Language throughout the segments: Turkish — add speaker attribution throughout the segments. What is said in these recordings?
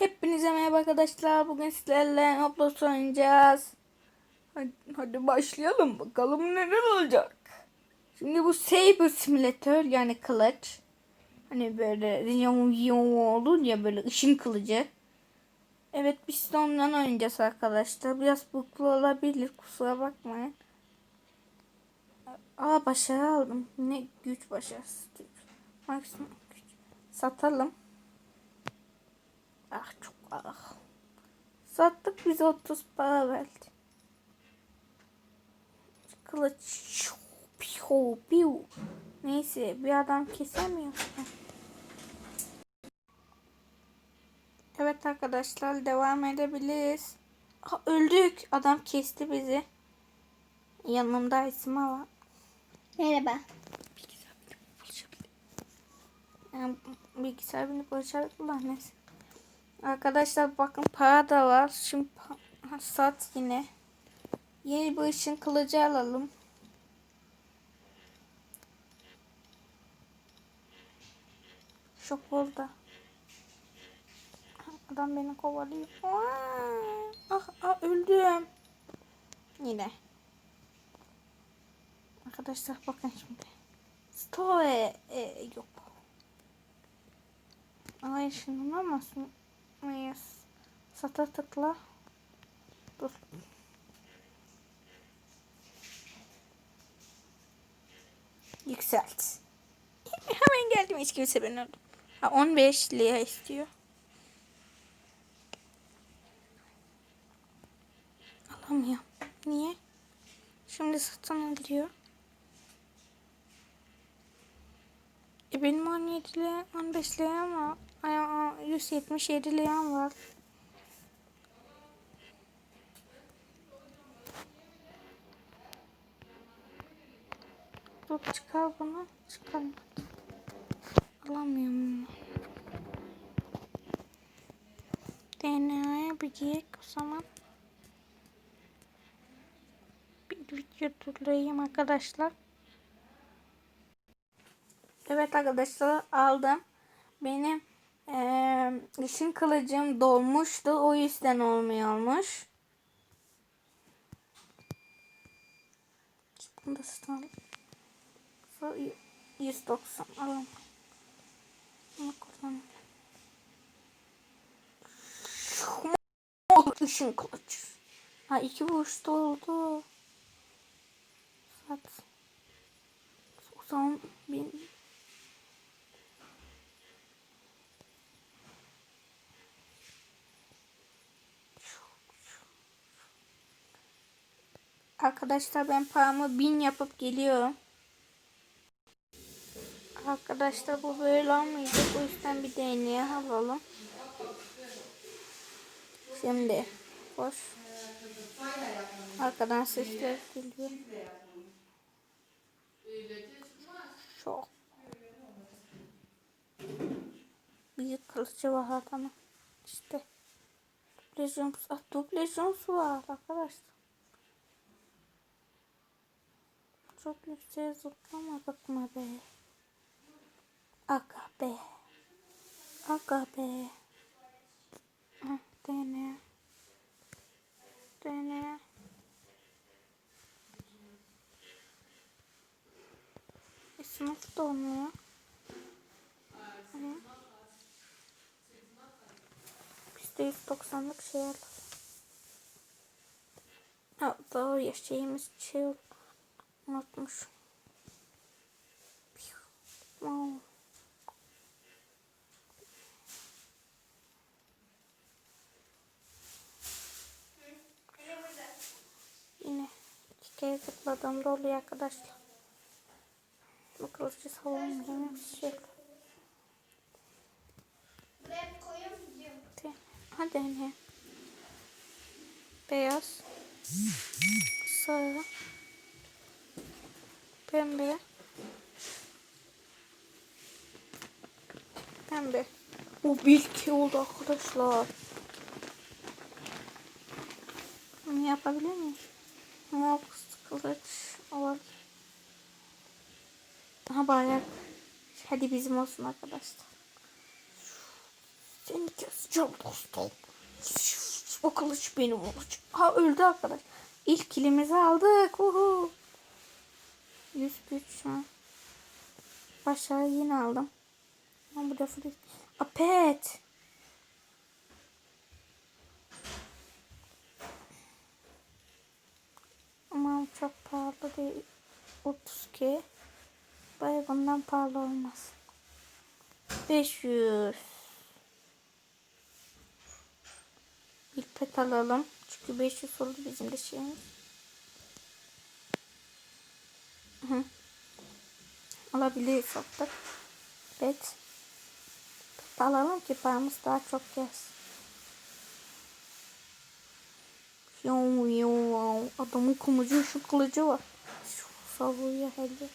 Speaker 1: Hepinize merhaba arkadaşlar. Bugün sizlerle Roblox oynayacağız. Hadi, hadi başlayalım bakalım neler olacak. Şimdi bu Saber Simulator yani kılıç. Hani böyle riyon riyon olur ya böyle ışın kılıcı. Evet biz de ondan oynayacağız arkadaşlar. Biraz buklu olabilir kusura bakmayın. Aa başarı aldım. Ne güç başarısı. Maksimum güç. Satalım. Ah çok ah. Sattık bize 30 para verdi. Kılıç. Piu, piu. Neyse bir adam kesemiyor. Evet arkadaşlar devam edebiliriz. Ha, öldük. Adam kesti bizi. Yanımda Esma var.
Speaker 2: Merhaba.
Speaker 1: Yani bilgisayar beni başardılar neyse. Arkadaşlar bakın para da var. Şimdi sat yine. Yeni bir ışın kılıcı alalım. Şok oldu. Adam beni kovalıyor. Ah, ah öldüm. Yine. Arkadaşlar bakın şimdi. Story e, yok. Ay ışınlanamazsın. Yes. Sata tıkla. Dur. Yükselt. Hemen geldim hiç kimse beni öldü. Ha 15 lira istiyor. Alamıyorum. Niye? Şimdi satın alıyor. E benim 17 lira, 15 lira ama ay, ay, 177 liram var. Dur çıkar bunu. Çıkar. Alamıyorum. DNA'ya bir giyek o zaman. Bir video turlayayım arkadaşlar. Evet arkadaşlar aldım. Benim eee ışın kılıcım dolmuştu. O yüzden olmuyormuş. Bunu da tutalım. 190 alalım. Bunu kullanalım. Mor ışın. Ha iki vuruşta oldu. O zaman bin, Arkadaşlar ben paramı bin yapıp geliyorum. Arkadaşlar bu böyle olmayacak. O yüzden bir deneye alalım. Şimdi boş. Arkadan sesler geliyor. Çok. Büyük kılıcı var adamın. İşte. Dublajons, ah, dublajons var arkadaşlar. Çok yükseğe zıplamadık mı be? Aga be. Aga be. Hah, dene. Dene. E, sınıf da olmuyor. Hani? Biz de 190'lık şey alalım. Ha, daha ya şeyimiz şey. Unutmuş. Wow. Yine iki kere tıkladım doluyor arkadaşlar. Bu kılıcı savunmuyor. Bir şey yok. Hadi. Hadi ne? Beyaz. Sarı. Pembe. Pembe. Bu bir oldu arkadaşlar. Bunu yapabilir miyim? Mor kılıç olabilir. Aha bayrak. Hadi bizim olsun arkadaşlar. Seni keseceğim dostum. O kılıç benim olacak. Ha öldü arkadaş. İlk kilimizi aldık. Uhu. 100 güç şu an. Başarı yine aldım. Ama bu defa değil. A pet. Aman çok pahalı değil. 32. Baya bundan pahalı olmaz. 500. Bir pet alalım. Çünkü 500 oldu bizim de şeyimiz. Alabiliriz sattık. Pet. Pet alalım ki paramız daha çok gelsin. Adamın kumucu şu kılıcı var. Savuruyor hele.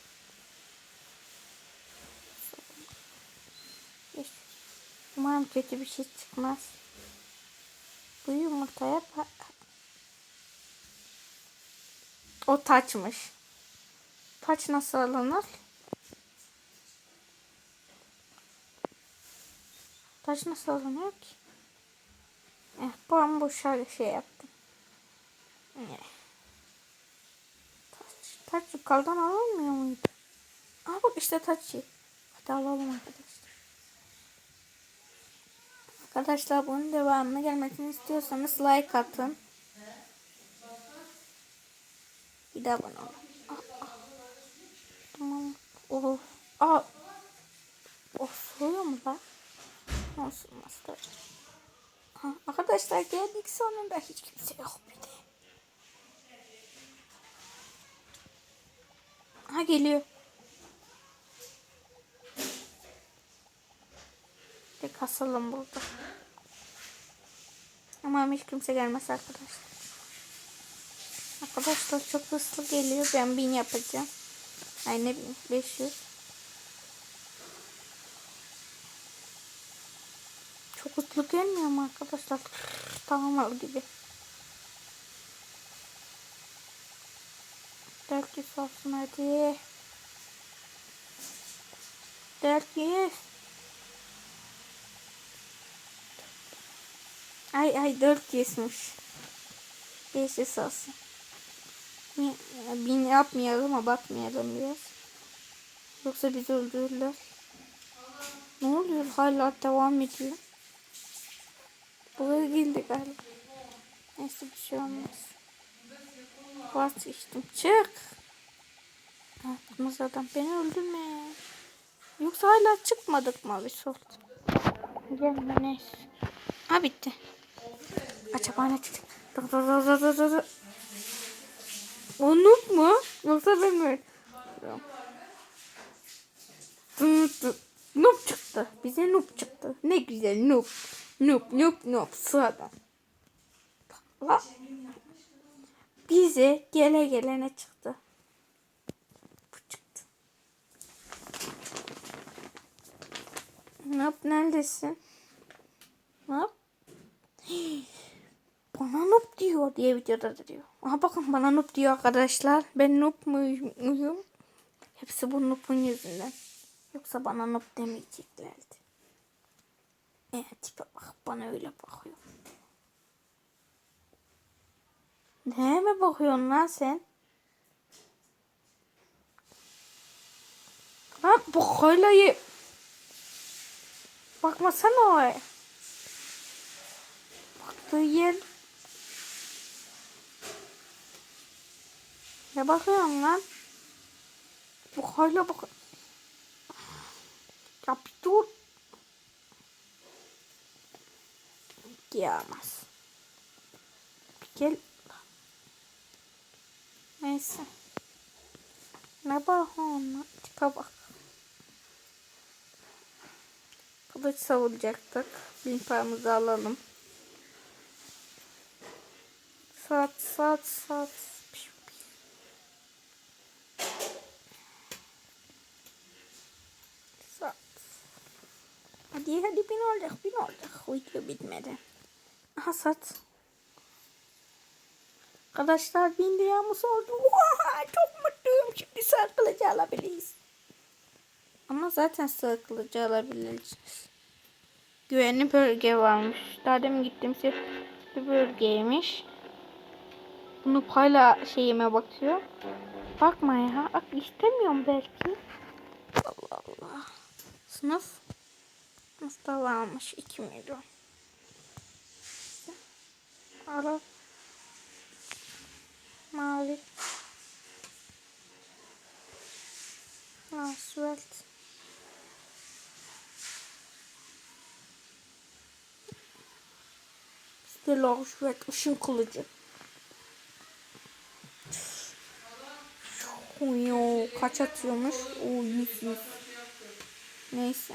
Speaker 1: Umarım kötü bir şey çıkmaz. Bu yumurtaya O taçmış. Taç nasıl alınır? Taç nasıl alınıyor ki? Eh, ben boşa şey yaptım. Eh. Taç, taç yukarıdan alınmıyor muydu? Aa bak işte taç. Hadi alalım arkadaşlar. Arkadaşlar bunun devamını gelmesini istiyorsanız like atın. Bir daha abone olun. Ah, ah. Tamam. Of. Aa. Of soruyor mu lan? Olsun master. Ha, arkadaşlar geldik sonunda hiç kimse yok bir de. Ha geliyor. Bir kasalım burada. Ama hiç kimse gelmez arkadaşlar. Arkadaşlar çok hızlı geliyor. Ben bin yapacağım. Ay ne bin? 500. Çok hızlı gelmiyor mu arkadaşlar? Tamam al gibi. 400 olsun hadi. 400. Ay ay 400'müş. 500 olsun. Bin yapmayalım abartmayalım biraz. Yoksa bizi öldürürler. Ne oluyor? Hala devam ediyor. Buraya girdi galiba. Neyse bir şey olmaz. Vazgeçtim. Çık. Aklımız adam beni öldürme. Yoksa hala çıkmadık mı bir sort? Gelme neyse. Ha bitti. Acaba ne çıktı? Dur dur dur dur dur dur. O mu? Yoksa ben mi? Noob çıktı. Bize noob çıktı. Ne güzel noob. Noob noob noob. Sıradan. La. Bize gele gelene çıktı. Bu çıktı. Noob neredesin? Noob. Bana noob diyor diye videoda da diyor. Aha bakın bana noob diyor arkadaşlar. Ben noob muyum? Hepsi bu noob'un yüzünden. Yoksa bana noob demeyeceklerdi. E, tipe bak bana öyle bakıyor. Ne mi bakıyorsun lan sen? Lan bu koylayı. Bakmasana oraya. Baktığı yer. Ne bakıyorsun lan? Bu hala bak. Ya bir dur. Bir gel. Neyse. Ne lan? Tipe bak. Kılıç savunacaktık. Bin paramızı alalım. Saat. Piu, piu. Saat. Hadi hadi bin olacak bin olacak. Video bitmedi. Aha saat. Arkadaşlar bin liyamız oldu. Oha, çok mutluyum. Şimdi sağ kılıcı alabiliriz. Ama zaten sağ kılıcı alabiliriz. güvenli bölge varmış. Daha demin gittim bir bölgeymiş. Bunu payla şeyime bakıyor. Bakma ya. Bak istemiyorum belki. Allah Allah. Sınıf Mustafa almış 2 milyon. Ara. Mavi. Asfalt Stella asfalt ışın kılıcı. Kaç atıyormuş? O 100 100. Neyse.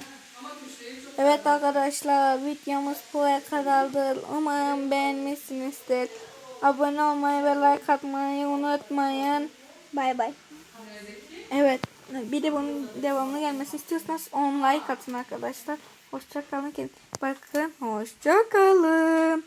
Speaker 1: Evet arkadaşlar videomuz buraya kadardır. Umarım beğenmişsinizdir. Abone olmayı ve like atmayı unutmayın. Bay bay. Evet. Bir de bunun devamlı gelmesi istiyorsanız 10 like atın arkadaşlar. Hoşçakalın. Bakın hoşçakalın.